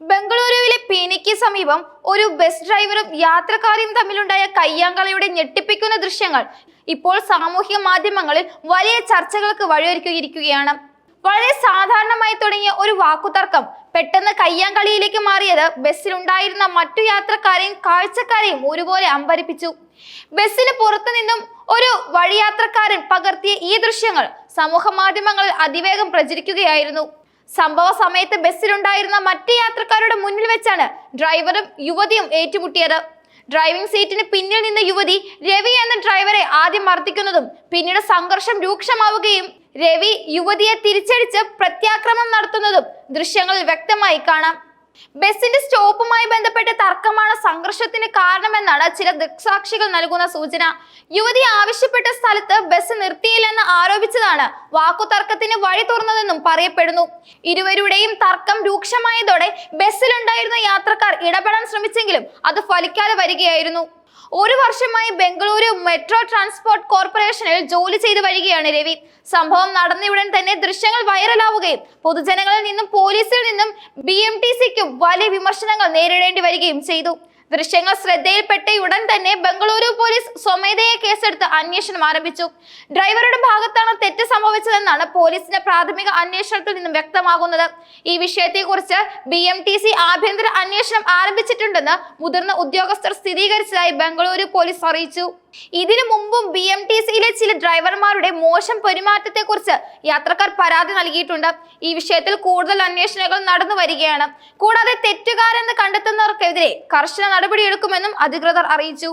ബംഗളൂരുവിലെ പീനയ്ക്ക് സമീപം ഒരു ബസ് ഡ്രൈവറും യാത്രക്കാരും തമ്മിലുണ്ടായ കയ്യാങ്കളിയുടെ ഞെട്ടിപ്പിക്കുന്ന ദൃശ്യങ്ങൾ ഇപ്പോൾ സാമൂഹിക മാധ്യമങ്ങളിൽ വലിയ ചർച്ചകൾക്ക് വഴിയൊരുക്കിയിരിക്കുകയാണ്. വളരെ സാധാരണമായി തുടങ്ങിയ ഒരു വാക്കുതർക്കം പെട്ടെന്ന് കയ്യാങ്കളിയിലേക്ക് മാറിയത് ബസ്സിലുണ്ടായിരുന്ന മറ്റു യാത്രക്കാരെയും കാഴ്ചക്കാരെയും ഒരുപോലെ അമ്പരിപ്പിച്ചു. ബസ്സിന് പുറത്തു നിന്നും ഒരു വഴിയാത്രക്കാരൻ പകർത്തിയ ഈ ദൃശ്യങ്ങൾ സമൂഹ മാധ്യമങ്ങളിൽ അതിവേഗം പ്രചരിക്കുകയായിരുന്നു. സംഭവ സമയത്ത് ബസ്സിലുണ്ടായിരുന്ന മറ്റ് യാത്രക്കാരുടെ മുന്നിൽ വെച്ചാണ് ഡ്രൈവറും യുവതിയും ഏറ്റുമുട്ടിയത്. ഡ്രൈവിംഗ് സീറ്റിന് പിന്നിൽ നിന്ന യുവതി രവി എന്ന ഡ്രൈവറെ ആദ്യം മർദ്ദിക്കുന്നതും പിന്നീട് സംഘർഷം രൂക്ഷമാവുകയും രവി യുവതിയെ തിരിച്ചടിച്ച് പ്രത്യാക്രമണം നടത്തുന്നതും ദൃശ്യങ്ങളിൽ വ്യക്തമായി കാണാം. ബസിന്റെ സ്റ്റോപ്പുമായി ബന്ധപ്പെട്ട തർക്കമാണ് സംഘർഷത്തിന് കാരണമെന്നാണ് ചില ദൃക്സാക്ഷികൾ നൽകുന്ന സൂചന. യുവതി ആവശ്യപ്പെട്ട സ്ഥലത്ത് ബസ് നിർത്തിയില്ലെന്ന് ആരോപിച്ചതാണ് വാക്കുതർക്കത്തിന് വഴി തുറന്നതെന്നും പറയപ്പെടുന്നു. ഇരുവരുടെയും തർക്കം രൂക്ഷമായതോടെ ബസ്സിലുണ്ടായിരുന്ന യാത്രക്കാർ ഇടപെടാൻ ശ്രമിച്ചെങ്കിലും അത് ഫലിക്കാതെ വരികയായിരുന്നു. ഒരു വർഷമായി ബംഗളൂരു മെട്രോ ട്രാൻസ്പോർട്ട് കോർപ്പറേഷനിൽ ജോലി ചെയ്തു വരികയാണ് രവി. സംഭവം നടന്നയുടൻ തന്നെ ദൃശ്യങ്ങൾ വൈറലാവുകയും പൊതുജനങ്ങളിൽ നിന്നും പോലീസിൽ നിന്നും ബി എം ടി സിക്കും വലിയ വിമർശനങ്ങൾ നേരിടേണ്ടി വരികയും ചെയ്തു. ദൃശ്യങ്ങൾ ശ്രദ്ധയിൽപ്പെട്ട ഉടൻ തന്നെ ബംഗളൂരു പോലീസ് സ്വമേധയെ കേസെടുത്ത് അന്വേഷണം ആരംഭിച്ചു. ഡ്രൈവറുടെ ഭാഗത്താണ് തെറ്റ് സംഭവിച്ചതെന്നാണ് പോലീസിന്റെ പ്രാഥമിക അന്വേഷണത്തിൽ നിന്നും വ്യക്തമാകുന്നത്. ഈ വിഷയത്തെക്കുറിച്ച് ബി എം ടി സി ആഭ്യന്തര അന്വേഷണം ആരംഭിച്ചിട്ടുണ്ടെന്ന് മുതിർന്ന ഉദ്യോഗസ്ഥർ സ്ഥിരീകരിച്ചതായി ബംഗളൂരു പോലീസ് അറിയിച്ചു. ഇതിനു മുമ്പും ബി എം ടി സിയിലെ ചില ഡ്രൈവർമാരുടെ മോശം പെരുമാറ്റത്തെക്കുറിച്ച് യാത്രക്കാർ പരാതി നൽകിയിട്ടുണ്ട്. ഈ വിഷയത്തിൽ കൂടുതൽ അന്വേഷണങ്ങൾ നടന്നു വരികയാണ്. കൂടാതെ തെറ്റുകാരെന്ന് കണ്ടെത്തുന്നവർക്കെതിരെ കർശന നടപടിയെടുക്കുമെന്നും അധികൃതർ അറിയിച്ചു.